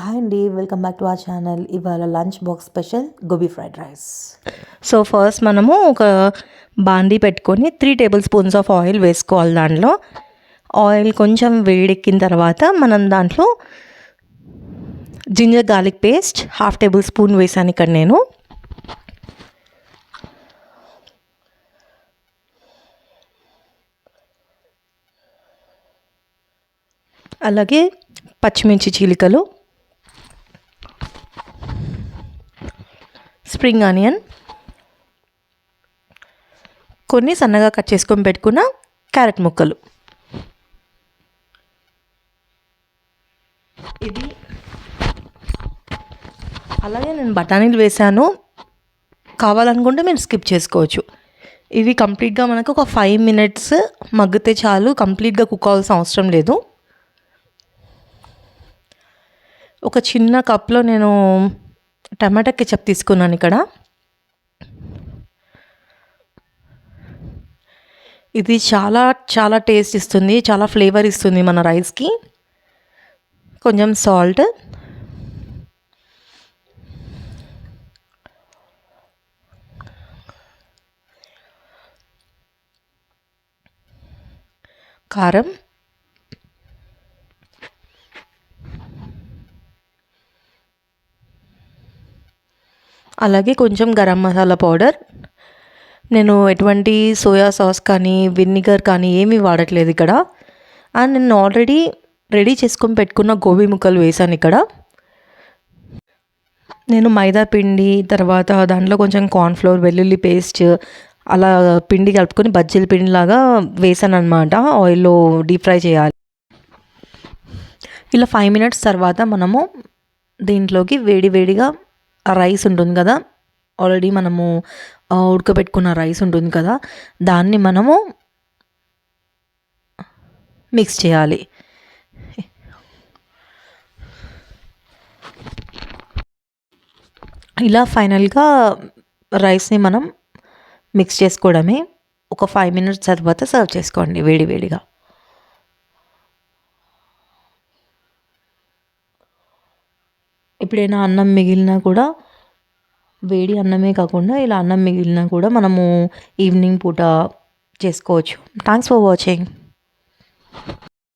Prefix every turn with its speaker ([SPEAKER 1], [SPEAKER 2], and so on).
[SPEAKER 1] Hi అండి welcome back to our channel. ఇవాళ lunch box special gobi fried rice.
[SPEAKER 2] So first మనము ఒక బాండీ పెట్టుకొని three tablespoons of oil వేసుకోవాలి దాంట్లో. ఆయిల్ కొంచెం వేడెక్కిన తర్వాత మనం దాంట్లో ginger garlic paste half tablespoon వేసాను ఇక్కడ నేను. అలాగే పచ్చిమిర్చి చీలికలు స్ప్రింగ్ ఆనియన్. కొన్ని సన్నగా కట్ చేసుకొని పెట్టుకున్న క్యారెట్ ముక్కలు. ఇది అలాగే నేను బఠానీలు వేసాను కావాలనుకుంటే మీరు స్కిప్ చేసుకోవచ్చు. ఇవి కంప్లీట్గా మనకు ఒక ఫైవ్ మినిట్స్ మగ్గితే చాలు కంప్లీట్గా కుక్ అవ్వాల్సిన అవసరం లేదు. ఒక చిన్న కప్లో నేను టమాటా కెచప్ తీసుకున్నాను ఇక్కడ. ఇది చాలా చాలా టేస్ట్ ఇస్తుంది చాలా ఫ్లేవర్ ఇస్తుంది మన రైస్కి. కొంచెం సాల్ట్. కారం. అలాగే కొంచెం గరం మసాలా పౌడర్. నేను ఎటువంటి సోయా సాస్ కానీ వినిగర్ కానీ ఏమీ వాడట్లేదు ఇక్కడ. అండ్ నేను ఆల్రెడీ రెడీ చేసుకొని పెట్టుకున్న గోబీ ముక్కలు వేసాను ఇక్కడ. నేను మైదా పిండి తర్వాత దాంట్లో కొంచెం కార్న్ఫ్లోర్ వెల్లుల్లి పేస్ట్ అలా పిండి కలుపుకొని బజ్జీల పిండిలాగా వేసాను అనమాట ఆయిల్లో డీప్ ఫ్రై చేయాలి. ఇలా ఫైవ్ మినిట్స్ తర్వాత మనము దీంట్లోకి వేడి వేడిగా రైస్ ఉంటుంది కదా? ఆల్రెడీ మనము ఉడకబెట్టుకున్న రైస్ ఉంటుంది కదా? దాన్ని మనము మిక్స్ చేయాలి. ఇలా ఫైనల్గా రైస్ని మనం మిక్స్ చేసుకోవడమే. ఒక ఫైవ్ మినిట్స్ తర్వాత సర్వ్ చేసుకోండి వేడి ఎప్పుడైనా అన్నం మిగిలినా కూడా వేడి అన్నమే కాకుండా ఇలా అన్నం మిగిలినా కూడా మనము ఈవినింగ్ పూట చేసుకోవచ్చు. Thanks for watching